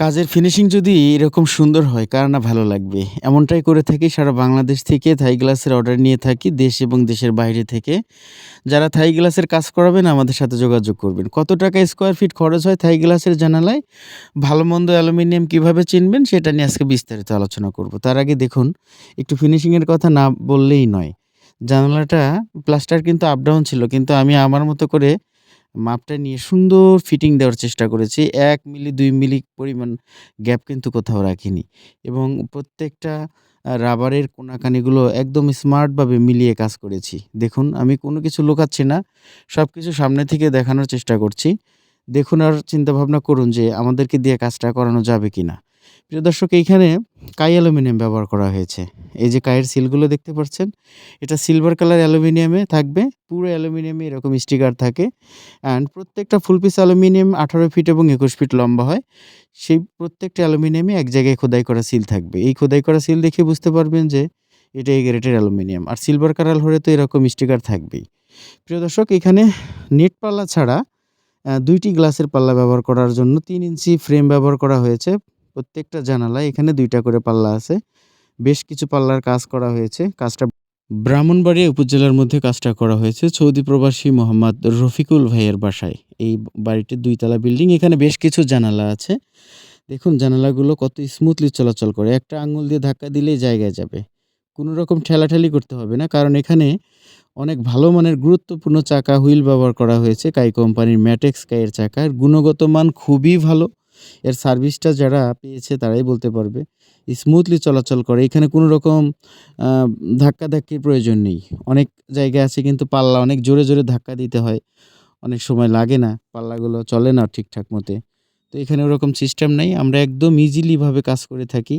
কাজের ফিনিশিং যদি এরকম সুন্দর হয়, কার না ভালো লাগবে। এমনটাই করে থাকি সারা বাংলাদেশ থেকে থাই গ্লাসের অর্ডার নিয়ে থাকি, দেশ এবং দেশের বাইরে থেকে। যারা থাই গ্লাসের কাজ করাবেন, আমাদের সাথে যোগাযোগ করবেন। কত টাকা স্কোয়ার ফিট খরচ হয় থাই গ্লাসের জানালায়? ভালো-মন্দ অ্যালুমিনিয়াম কীভাবে চিনবেন, সেটা নিয়ে আজকে বিস্তারিত আলোচনা করব। তার আগে দেখুন, একটু ফিনিশিংয়ের কথা না বললেই নয়। জানালাটা প্লাস্টার কিন্তু আপ ডাউন ছিল, কিন্তু আমি আমার মতো করে মাপটা নিয়ে সুন্দর ফিটিং দেওয়ার চেষ্টা করেছি। এক মিলি, দুই মিলি পরিমাণ গ্যাপ কিন্তু কোথাও রাখিনি এবং প্রত্যেকটা রাবারের কোনাকানিগুলো একদম স্মার্টভাবে মিলিয়ে কাজ করেছি। দেখুন, আমি কোনো কিছু লুকাচ্ছি না। সব কিছু সামনে থেকে দেখানোর চেষ্টা করছি। দেখুন আর চিন্তাভাবনা করুন যে আমাদেরকে দিয়ে কাজটা করানো যাবে কিনা। প্রিয় দর্শক, এইখানে কাই অ্যালুমিনিয়াম ব্যবহার করা হয়েছে। এই যে কাইয়ের সিলগুলো দেখতে পাচ্ছেন? এটা সিলভার কালার অ্যালুমিনিয়ামে থাকবে। পুরো অ্যালুমিনিয়ামে এরকম স্টিকার থাকে। অ্যান্ড প্রত্যেকটা ফুল পিস অ্যালুমিনিয়াম ১৮ ফিট এবং ২১ ফিট লম্বা হয়। সেই প্রত্যেকটা অ্যালুমিনিয়ামে এক জায়গায় খোদাই করা সিল থাকবে। এই খোদাই করা সিল দেখে বুঝতে পারবেন যে এটা এই গ্রেডের অ্যালুমিনিয়াম। আর সিলভার কালার হলে তো এরকম স্টিকার থাকবেই। প্রিয় দর্শক, এখানে নেট পাল্লা ছাড়া অ্যা ২ টি গ্লাসের পাল্লা ব্যবহার করার জন্য তিন ইঞ্চি ফ্রেম ব্যবহার করা হয়েছে। প্রত্যেকটা জানালায় এখানে দুইটা করে পাল্লা আছে। বেশ কিছু পাল্লার কাজ করা হয়েছে। কাজটা ব্রাহ্মণবাড়িয়া উপজেলার মধ্যে কাজটা করা হয়েছে সৌদি প্রবাসী মোহাম্মদ রফিকুল ভাইয়ের বাসায়। এই বাড়িটি দুইতলা বিল্ডিং। এখানে বেশ কিছু জানালা আছে। দেখুন জানালাগুলো কত স্মুথলি চলাচল করে। একটা আঙুল দিয়ে ধাক্কা দিলেই জায়গায় যাবে। কোনো রকম ঠেলাঠেলি করতে হবে না। কারণ এখানে অনেক ভালো মানের গুরুত্বপূর্ণ চাকা হুইল ব্যবহার করা হয়েছে কাই কোম্পানির ম্যাটেক্স কাইয়ের চাকা। এর গুণগত মান খুবই ভালো। এর সার্ভিসটা যারা পেয়েছে তারাই বলতে পারবে। স্মুথলি চলাচল করে। এখানে কোনো রকম আ ধাক্কাধাক্কির প্রয়োজন নেই। অনেক জায়গায় আছে কিন্তু পাল্লা অনেক জোরে, জোরে ধাক্কা দিতে হয়। অনেক সময় লাগে না। পাল্লাগুলো চলে না ঠিকঠাক মতে। তো এখানে ওরকম সিস্টেম নাই। আমরা একদম ইজিলিভাবে কাজ করে থাকি।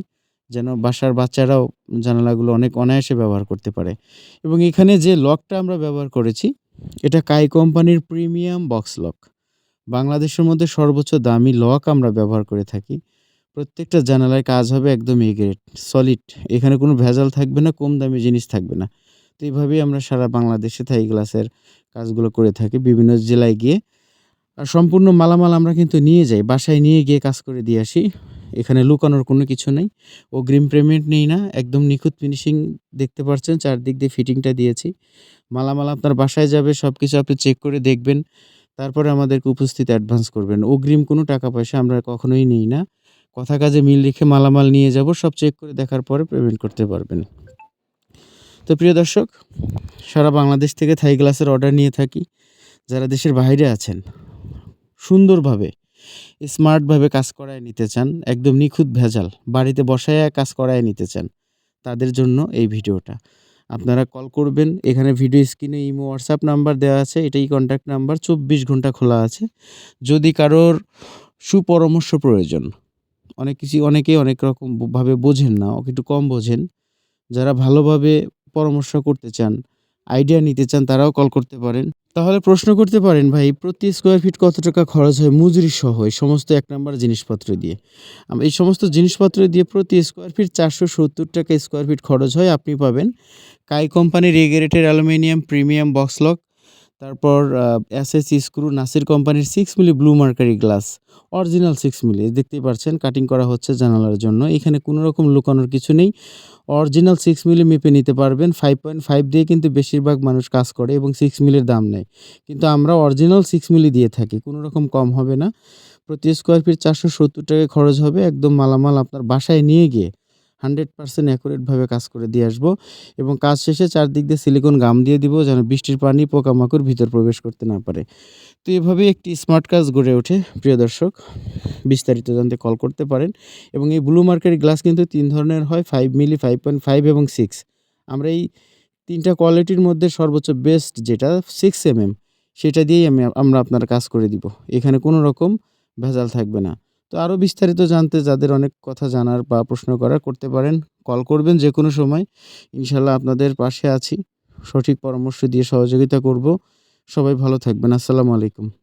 যেন বাসার বাচ্চারাও জানালাগুলো অনেক অনায়াসে ব্যবহার করতে পারে। এবং এখানে যে লকটা আমরা ব্যবহার করেছি এটা কাই কোম্পানির প্রিমিয়াম বক্স লক। বাংলাদেশের মধ্যে সর্বোচ্চ দামি লক আমরা ব্যবহার করে থাকি। প্রত্যেকটা জানালায় কাজ হবে একদম এ গ্রেড, সলিড। এখানে কোনো ভেজাল থাকবে না, কম দামি জিনিস থাকবে না। তো এইভাবেই আমরা সারা বাংলাদেশে থাই গ্লাসের কাজগুলো করে থাকি বিভিন্ন জেলায় গিয়ে। আর সম্পূর্ণ মালামাল আমরা কিন্তু নিয়ে যাই। বাসায় নিয়ে গিয়ে কাজ করে দিয়ে আসি। এখানে লুকানোর কোনো কিছু নেই। অগ্রিম পেমেন্ট নেই না। একদম নিখুঁত ফিনিশিং দেখতে পাচ্ছেন চারদিক দিয়ে ফিটিংটা দিয়েছি। মালামাল আপনার বাসায় যাবে সব কিছু আপনি চেক করে দেখবেন। তারপরে আমাদেরকে উপস্থিত অ্যাডভান্স করবেন। অগ্রিম কোনো টাকা পয়সা আমরা কখনোই নেই না। কথা কাজে মিল রেখে মালামাল নিয়ে যাব। সব চেক করে দেখার পরে পেমেন্ট করতে পারবেন। তো প্রিয় দর্শক, সারা বাংলাদেশ থেকে থাই গ্লাসের অর্ডার নিয়ে থাকি। যারা দেশের বাইরে আছেন, সুন্দরভাবে স্মার্টভাবে কাজ করায় নিতে চান, একদম নিখুঁত ভেজাল বাড়িতে বসাইয়া কাজ করায় নিতে চান। তাদের জন্য এই ভিডিওটা। আপনারা কল করবেন। এখানে ভিডিও স্ক্রিনে ইমো, হোয়াটসঅ্যাপ নাম্বার দেওয়া আছে। এটাই কন্টাক্ট নাম্বার ২৪ ঘণ্টা খোলা আছে। যদি কারোর সুপরামর্শ প্রয়োজন। অনেক কিছু অনেকেই অনেক রকম ভাবে বোঝেন না, একটু কম বোঝেন। যারা ভালোভাবে পরামর্শ করতে চান, আইডিয়া নিতে চান তারাও কল করতে পারেন। তাহলে প্রশ্ন করতে পারেন ভাই প্রতি স্কোয়ার ফিট কত টাকা খরচ হয় মজুরি সহ এই সমস্ত এক নাম্বার জিনিসপত্র দিয়ে? এই সমস্ত জিনিসপত্র দিয়ে প্রতি স্কোয়ার ফিট ৳৪৭০ স্কোয়ার ফিট খরচ হয়। আপনি পাবেন কাই কোম্পানির এ গ্রেডের অ্যালুমিনিয়াম প্রিমিয়াম বক্স লক, তারপর এসএস স্ক্রু, নাসির কোম্পানির six milli blue mercury glass, original six milli দেখতেই পাচ্ছেন কাটিং করা হচ্ছে জানালার জন্য। এখানে কোনো রকম লুকানোর কিছু নেই। অরিজিনাল সিক্স মিলি মেপে নিতে পারবেন। 5.5 দিয়ে কিন্তু বেশিরভাগ মানুষ কাজ করে এবং সিক্স মিলির দাম নেয়। কিন্তু আমরা অরিজিনাল সিক্স মিলি দিয়ে থাকি। কোনো রকম কম হবে না। প্রতি স্কোয়ার ফিট ৳৪৭০ খরচ হবে। একদম মালামাল আপনার বাসায় নিয়ে গিয়ে 100% অ্যাকুরেটভাবে কাজ করে দিয়ে আসব এবং কাজ শেষে চারদিক দিয়ে সিলিকন গাম দিয়ে দিব যেন বৃষ্টির পানি, পোকামাকড় ভিতর প্রবেশ করতে না পারে। তো এভাবেই একটি স্মার্ট কাজ গড়ে ওঠে। প্রিয় দর্শক বিস্তারিত জানতে কল করতে পারেন এবং এই ব্লু মার্কারি গ্লাস কিন্তু তিন ধরনের হয় ফাইভ মিলি, 5.5 এবং সিক্স আমরা এই তিনটা কোয়ালিটির মধ্যে সর্বোচ্চ বেস্ট যেটা 6 এম সেটা দিয়েই আমি আমরা আপনার কাজ করে দিব। এখানে কোনো রকম ভেজাল থাকবে না। তো আরও বিস্তারিত জানতে যাদের অনেক কথা জানার বা প্রশ্ন করার করতে পারেন। কল করবেন যে কোনো সময়। ইনশাল্লাহ আপনাদের পাশে আছি। সঠিক পরামর্শ দিয়ে সহযোগিতা করব। সবাই ভালো থাকবেন। আসসালামু আলাইকুম।